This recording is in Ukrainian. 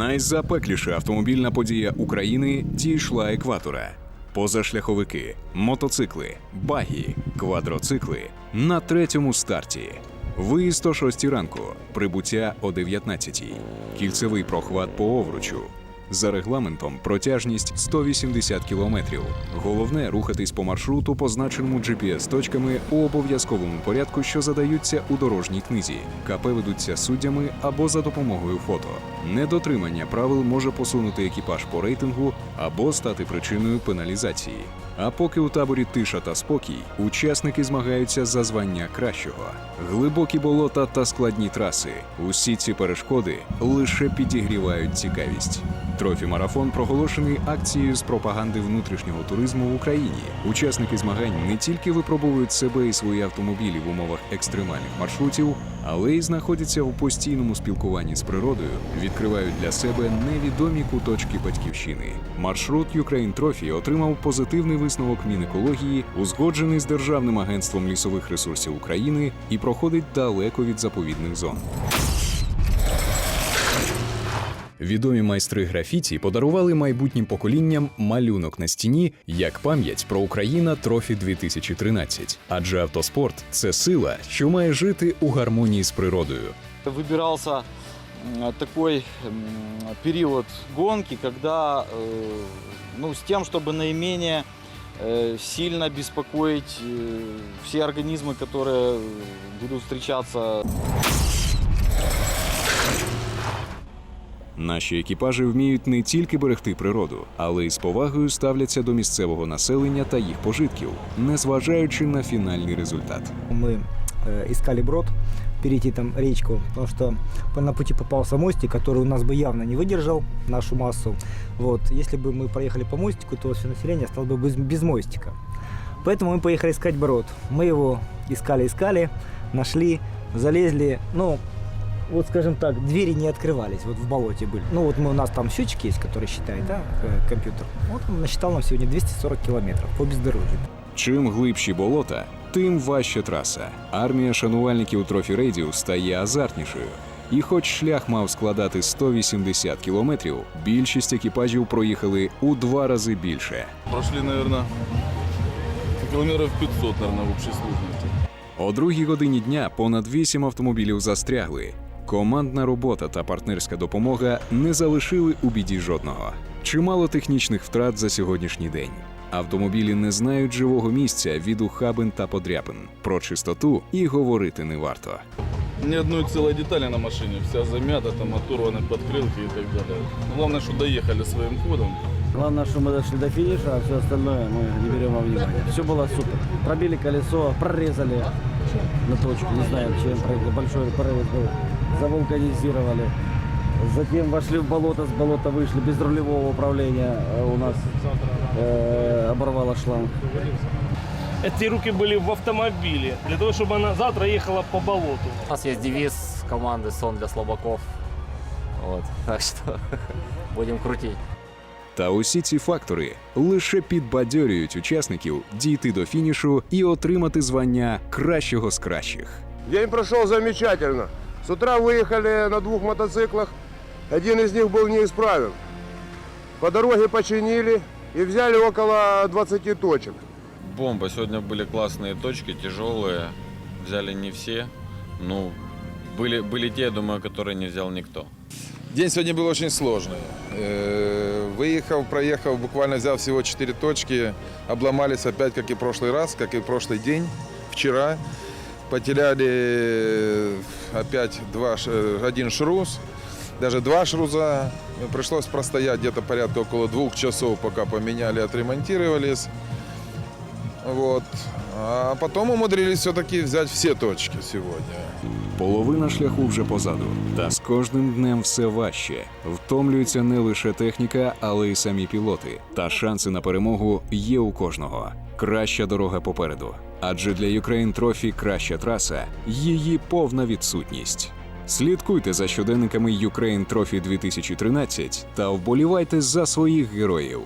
Найзапекліша автомобільна подія України дійшла екватора. Позашляховики, мотоцикли, багі, квадроцикли на третьому старті. Виїзд о 6 ранку, прибуття о 19. Кільцевий прохват по овручу. За регламентом протяжність 180 кілометрів. Головне рухатись по маршруту, позначеному GPS-точками у обов'язковому порядку, що задаються у дорожній книзі. КП ведуться суддями або за допомогою фото. Недотримання правил може посунути екіпаж по рейтингу або стати причиною пеналізації. А поки у таборі тиша та спокій, учасники змагаються за звання кращого. Глибокі болота та складні траси. Усі ці перешкоди лише підігрівають цікавість. Трофі марафон проголошений акцією з пропаганди внутрішнього туризму в Україні. Учасники змагань не тільки випробовують себе і свої автомобілі в умовах екстремальних маршрутів, але й знаходяться у постійному спілкуванні з природою, відкривають для себе невідомі куточки батьківщини. Маршрут Ukraine Trophy отримав позитивний висновок Мінекології, узгоджений з Державним агентством лісових ресурсів України і проходить далеко від заповідних зон. Відомі майстри графіті подарували майбутнім поколінням малюнок на стіні як пам'ять про Україна Трофі 2013. Адже автоспорт це сила, що має жити у гармонії з природою. Выбирался м, такой м, период гонки, когда, э, ну, с тем, чтобы наименее э, сильно беспокоить э, все организмы, которые будут встречаться Наші екіпажі вміють не тільки берегти природу, але й з повагою ставляться до місцевого населення та їх пожитків, незважаючи на фінальний результат. Мы э, искали брод, перейти там речку, потому что по- на пути попался мостик, который у нас бы явно не выдержал нашу массу. Вот. Если бы мы проехали по мостику, то все население стало бы без, без мостика. Поэтому мы поехали искать брод. Мы его искали-искали, нашли, залезли. Ну, вот скажем так, двери не открывались, вот в болоте были. Ну вот мы, у нас там счетчик есть, который считает, да, э, компьютер. Вот он насчитал нам сегодня 240 километров по бездорожью. Чим глибші болота, тим важча траса. Армія шанувальників Трофі Рейдіу стає азартнішою. І хоч шлях мав складати 180 кілометрів, більшість екіпажів проїхали у два рази більше. Прошли, наверное, километров 500, наверное, в общей сложности. О другій годині дня понад вісім автомобілів застрягли. Командна робота та партнерська допомога не залишили у біді жодного. Чимало технічних втрат за сьогоднішній день. Автомобілі не знають живого місця від ухабин та подряпин. Про чистоту і говорити не варто. Ни одной целой детали на машине, вся замята, там оторваны подкрылки и так далее. Главное, что доехали своим ходом. Главное, что мы дошли до финиша, а все остальное мы не берем во внимание. Все было супер. Пробили колесо, прорезали на точку, не знаем чем, прорезали. большой прорез был, завулканизировали. Затем вошли в болото, с болота вышли без рулевого управления. а У нас э, оборвало шланг. Эти руки были в автомобиле, для того, чтобы она завтра ехала по болоту. У нас есть девиз команды «Сон для слабаков». Вот, так что будем крутить. Та усі ці фактори лише підбадьорюють учасників дійти до фінішу і отримати звання кращого з кращих. День прошел замечательно. С утра выехали на двух мотоциклах. Один из них был неисправен. По дороге починили и взяли около 20 точек. Бомба. Сегодня были классные точки, тяжелые. Взяли не все. Ну, были, были те, я думаю, которые не взял никто. День сегодня был очень сложный. Э, Выехал, проехал, буквально взял всего 4 точки. Обломались опять, как и прошлый раз, как и прошлый день, вчера. Потеряли э, опять два, э, один шрус, даже два шруза. Пришлось простоять где-то порядка около двух часов, пока поменяли, отремонтировались. Вот. А потом умудрились все-таки взять все точки сегодня. Половина шляху вже позаду, та з кожним днем все важче. Втомлюється не лише техніка, але й самі пілоти. Та шанси на перемогу є у кожного. Краща дорога попереду. Адже для Ukraine Trophy краща траса її повна відсутність. Слідкуйте за щоденниками Ukraine Trophy 2013 та вболівайте за своїх героїв.